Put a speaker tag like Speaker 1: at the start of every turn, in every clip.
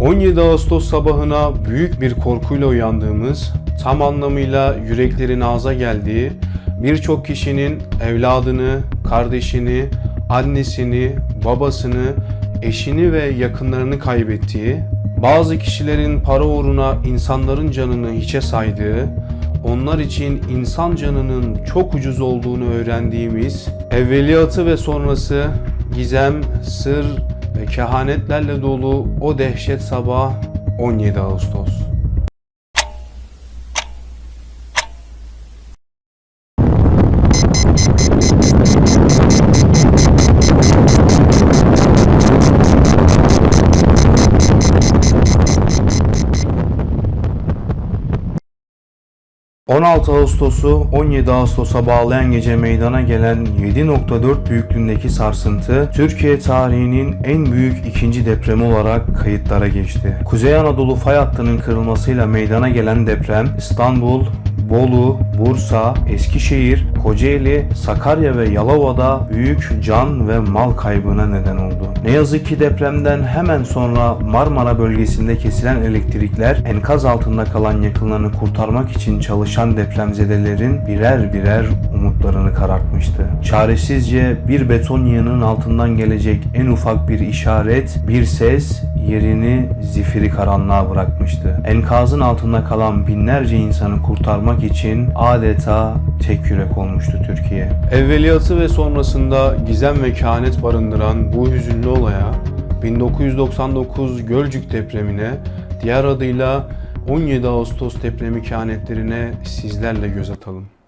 Speaker 1: 17 Ağustos sabahına büyük bir korkuyla uyandığımız, tam anlamıyla yüreklerin ağza geldiği, birçok kişinin evladını, kardeşini, annesini, babasını, eşini ve yakınlarını kaybettiği, bazı kişilerin para uğruna insanların canını hiçe saydığı, onlar için insan canının çok ucuz olduğunu öğrendiğimiz, evveliyatı ve sonrası gizem, sır kehanetlerle dolu o dehşet sabah 17 Ağustos. ...16 Ağustos'u 17 Ağustos'a bağlayan gece meydana gelen 7.4 büyüklüğündeki sarsıntı... ...Türkiye tarihinin en büyük ikinci depremi olarak kayıtlara geçti. Kuzey Anadolu fay hattının kırılmasıyla meydana gelen deprem... ...İstanbul, Bolu, Bursa, Eskişehir, Kocaeli, Sakarya ve Yalova'da büyük can ve mal kaybına neden oldu. Ne yazık ki depremden hemen sonra Marmara bölgesinde kesilen elektrikler enkaz altında kalan yakınlarını kurtarmak için çalışan depremzedelerin birer birer umutlarını karartmıştı. Çaresizce bir beton yığının altından gelecek en ufak bir işaret, bir ses yerini zifiri karanlığa bırakmıştı. Enkazın altında kalan binlerce insanı kurtarmak için adeta tek yürek olmuştu Türkiye. Evveliyatı ve sonrasında gizem ve kehanet barındıran bu hüzünlü olaya 1999 Gölcük depremine diğer adıyla 17 Ağustos depremi kehanetlerine sizlerle göz atalım.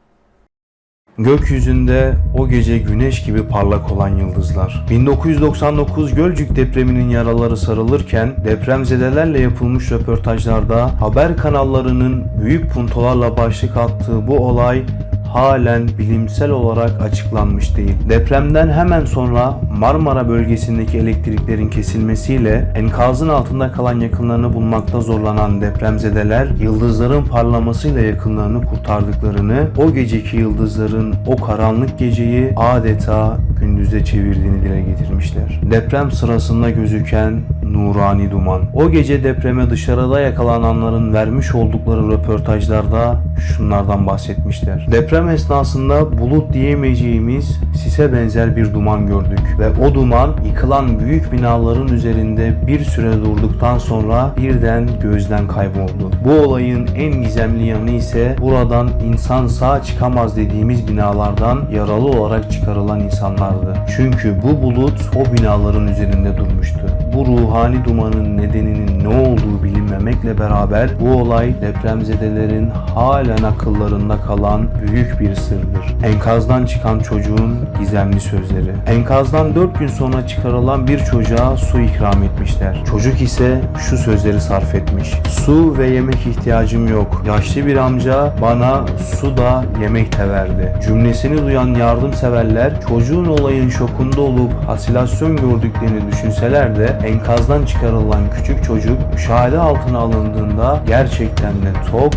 Speaker 1: Gökyüzünde o gece güneş gibi parlak olan yıldızlar. 1999 Gölcük depreminin yaraları sarılırken depremzedelerle yapılmış röportajlarda haber kanallarının büyük puntolarla başlık attığı bu olay halen bilimsel olarak açıklanmış değil. Depremden hemen sonra Marmara bölgesindeki elektriklerin kesilmesiyle enkazın altında kalan yakınlarını bulmakta zorlanan depremzedeler yıldızların parlamasıyla yakınlarını kurtardıklarını, o geceki yıldızların o karanlık geceyi adeta gündüze çevirdiğini dile getirmişler. Deprem sırasında gözüken nurani duman. O gece depreme dışarıda yakalananların vermiş oldukları röportajlarda şunlardan bahsetmişler. Deprem esnasında bulut diyemeyeceğimiz sise benzer bir duman gördük ve o duman yıkılan büyük binaların üzerinde bir süre durduktan sonra birden gözden kayboldu. Bu olayın en gizemli yanı ise buradan insan sağ çıkamaz dediğimiz binalardan yaralı olarak çıkarılan insanlardı. Çünkü bu bulut o binaların üzerinde durmuştu. Bu ruhani dumanın nedeninin ne olduğu bilinmemekle beraber bu olay depremzedelerin halen akıllarında kalan büyük bir sırdır. Enkazdan çıkan çocuğun gizemli sözleri. Enkazdan 4 gün sonra çıkarılan bir çocuğa su ikram etmişler. Çocuk ise şu sözleri sarf etmiş. Su ve yemek ihtiyacım yok. Yaşlı bir amca bana su da yemek de verdi. Cümlesini duyan yardımseverler çocuğun olayın şokunda olup hasilasyon gördüklerini düşünseler de enkazdan çıkarılan küçük çocuk müşahede altına alındığında gerçekten de tok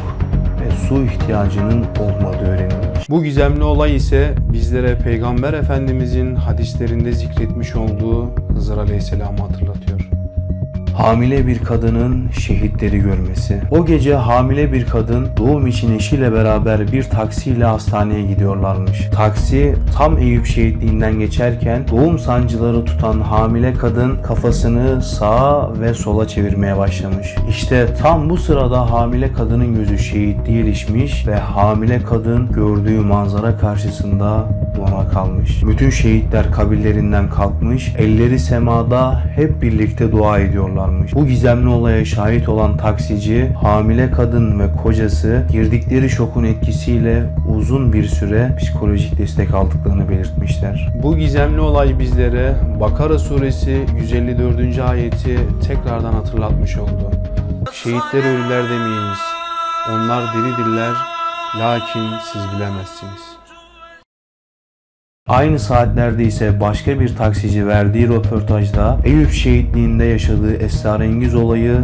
Speaker 1: ve su ihtiyacının olmadığı öğrenilmiş. Bu gizemli olay ise bizlere Peygamber Efendimizin hadislerinde zikretmiş olduğu Hızır Aleyhisselam'ı hatırlatıyor. Hamile bir kadının şehitleri görmesi. O gece hamile bir kadın doğum için eşiyle beraber bir taksiyle hastaneye gidiyorlarmış. Taksi tam Eyüp şehitliğinden geçerken doğum sancıları tutan hamile kadın kafasını sağa ve sola çevirmeye başlamış. İşte tam bu sırada hamile kadının gözü şehitliğe ilişmiş ve hamile kadın gördüğü manzara karşısında dona kalmış. Bütün şehitler kabirlerinden kalkmış, elleri semada hep birlikte dua ediyorlarmış. Bu gizemli olaya şahit olan taksici, hamile kadın ve kocası girdikleri şokun etkisiyle uzun bir süre psikolojik destek aldıklarını belirtmişler. Bu gizemli olay bizlere Bakara suresi 154. ayeti tekrardan hatırlatmış oldu. Şehitler ölüler demeyiniz. Onlar diridirler lakin siz bilemezsiniz. Aynı saatlerde ise başka bir taksici verdiği röportajda Eyüp şehitliğinde yaşadığı esrarengiz olayı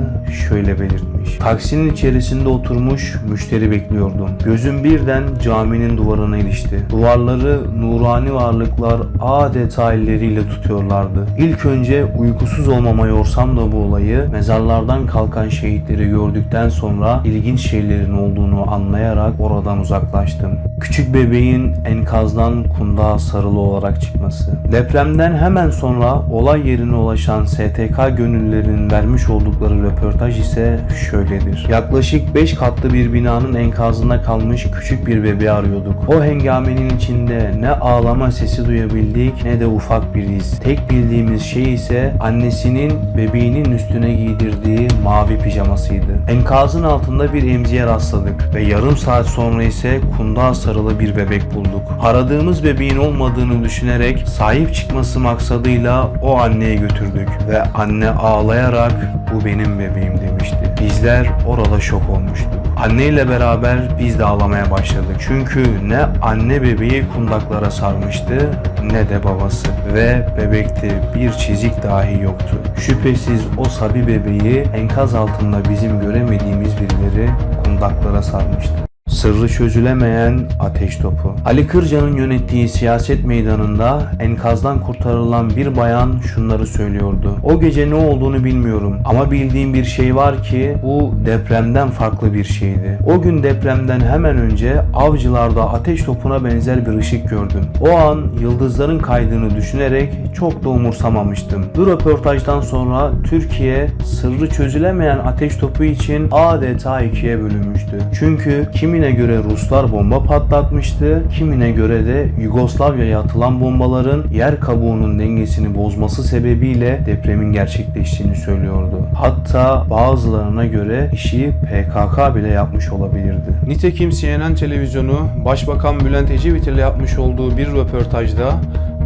Speaker 1: şöyle belirtmiş. Taksinin içerisinde oturmuş müşteri bekliyordum. Gözüm birden caminin duvarına ilişti. Duvarları nurani varlıklar adeta elleriyle tutuyorlardı. İlk önce uykusuz olmama yorsam da bu olayı mezarlardan kalkan şehitleri gördükten sonra ilginç şeylerin olduğunu anlayarak oradan uzaklaştım. Küçük bebeğin enkazdan kundağa sarılı olarak çıkması. Depremden hemen sonra olay yerine ulaşan STK gönüllülerinin vermiş oldukları röportaj ise şöyledir. Yaklaşık 5 katlı bir binanın enkazında kalmış küçük bir bebeği arıyorduk. O hengamenin içinde ne ağlama sesi duyabildik ne de ufak bir iz. Tek bildiğimiz şey ise annesinin bebeğinin üstüne giydirdiği mavi pijamasıydı. Enkazın altında bir emziğe rastladık ve yarım saat sonra ise kundağa sarılı bir bebek bulduk. Aradığımız bebeğin olmadığını düşünerek sahip çıkması maksadıyla o anneye götürdük ve anne ağlayarak bu benim bebeğim demişti. Bizler orada şok olmuştuk. Anneyle beraber biz de ağlamaya başladık. Çünkü ne anne bebeği kundaklara sarmıştı ne de babası ve bebekte bir çizik dahi yoktu. Şüphesiz o sabi bebeği enkaz altında bizim göremediğimiz birileri kundaklara sarmıştı. Sırrı çözülemeyen ateş topu. Ali Kırca'nın yönettiği siyaset meydanında enkazdan kurtarılan bir bayan şunları söylüyordu. O gece ne olduğunu bilmiyorum ama bildiğim bir şey var ki bu depremden farklı bir şeydi. O gün depremden hemen önce avcılarda ateş topuna benzer bir ışık gördüm. O an yıldızların kaydığını düşünerek çok da umursamamıştım. Bu röportajdan sonra Türkiye sırrı çözülemeyen ateş topu için adeta ikiye bölünmüştü. Çünkü kimine göre Ruslar bomba patlatmıştı, kimine göre de Yugoslavya'ya atılan bombaların yer kabuğunun dengesini bozması sebebiyle depremin gerçekleştiğini söylüyordu. Hatta bazılarına göre işi PKK bile yapmış olabilirdi.
Speaker 2: Nitekim CNN televizyonu Başbakan Bülent Ecevit ile yapmış olduğu bir röportajda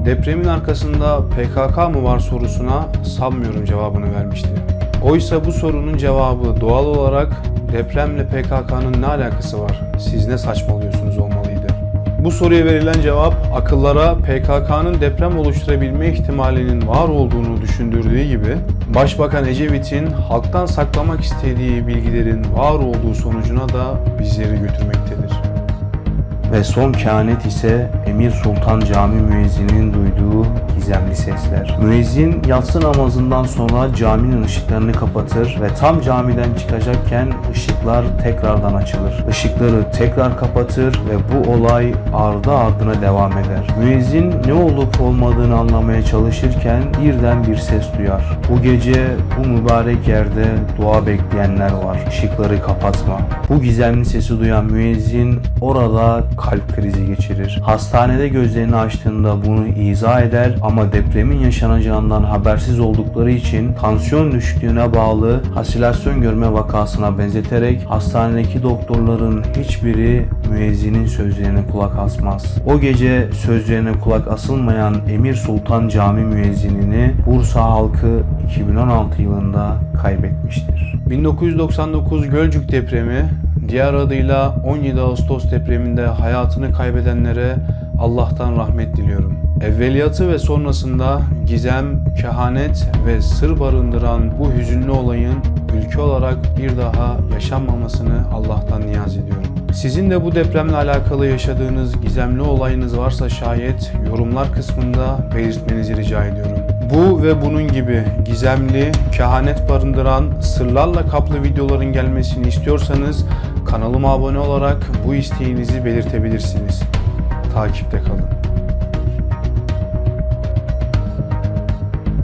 Speaker 2: depremin arkasında PKK mı var sorusuna sanmıyorum cevabını vermişti. Oysa bu sorunun cevabı doğal olarak depremle PKK'nın ne alakası var? Siz ne saçmalıyorsunuz olmalıydı. Bu soruya verilen cevap akıllara PKK'nın deprem oluşturabilme ihtimalinin var olduğunu düşündürdüğü gibi Başbakan Ecevit'in halktan saklamak istediği bilgilerin var olduğu sonucuna da bizleri götürmektedir.
Speaker 1: Ve son kehanet ise Emir Sultan Cami müezzininin duyduğu gizemli sesler. Müezzin yatsı namazından sonra caminin ışıklarını kapatır ve tam camiden çıkacakken ışıklar tekrardan açılır. Işıkları tekrar kapatır ve bu olay ardı ardına devam eder. Müezzin ne olup olmadığını anlamaya çalışırken birden bir ses duyar. Bu gece bu mübarek yerde dua bekleyenler var. Işıkları kapatma. Bu gizemli sesi duyan müezzin orada kalp krizi geçirir. Hastanede gözlerini açtığında bunu izah eder ama depremin yaşanacağından habersiz oldukları için tansiyon düşüklüğüne bağlı hasilasyon görme vakasına benzeterek hastanedeki doktorların hiçbiri müezzinin sözlerine kulak asmaz. O gece sözlerine kulak asılmayan Emir Sultan Cami müezzinini Bursa halkı 2016 yılında kaybetmiştir.
Speaker 2: 1999 Gölcük depremi, diğer adıyla 17 Ağustos depreminde hayatını kaybedenlere Allah'tan rahmet diliyorum. Evveliyatı ve sonrasında gizem, kehanet ve sır barındıran bu hüzünlü olayın ülke olarak bir daha yaşanmamasını Allah'tan niyaz ediyorum. Sizin de bu depremle alakalı yaşadığınız gizemli olayınız varsa şayet yorumlar kısmında belirtmenizi rica ediyorum. Bu ve bunun gibi gizemli, kehanet barındıran, sırlarla kaplı videoların gelmesini istiyorsanız kanalıma abone olarak bu isteğinizi belirtebilirsiniz. Takipte kalın.